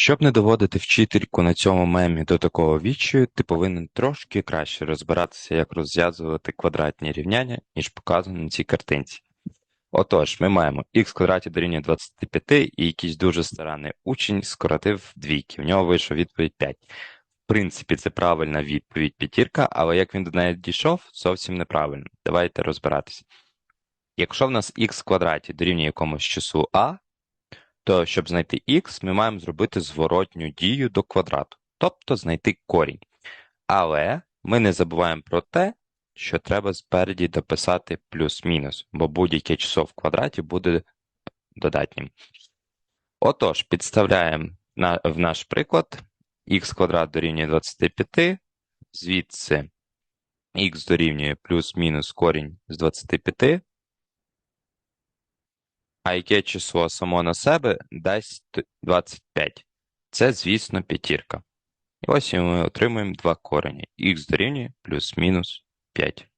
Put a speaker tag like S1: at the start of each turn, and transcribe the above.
S1: Щоб не доводити вчительку на цьому мемі до такого відчаю, ти повинен трошки краще розбиратися, як розв'язувати квадратні рівняння, ніж показано на цій картинці. Отож, ми маємо х квадраті дорівнює 25, і якийсь дуже старанний учень скоротив двійки. В нього вийшла відповідь 5. В принципі, це правильна відповідь п'ятірка, але як він до неї дійшов, зовсім неправильно. Давайте розбиратися. Якщо в нас х квадраті дорівнює якомусь числу а, то щоб знайти х, ми маємо зробити зворотню дію до квадрату, тобто знайти корінь. Але ми не забуваємо про те, що треба спереді дописати плюс-мінус, бо будь-яке число в квадраті буде додатнім. Отож, підставляємо в наш приклад х квадрат дорівнює 25, звідси х дорівнює плюс-мінус корінь з 25, а яке число само на себе дасть 25. Це, звісно, п'ятірка. І ось ми отримуємо два корені. х дорівнює плюс-мінус 5.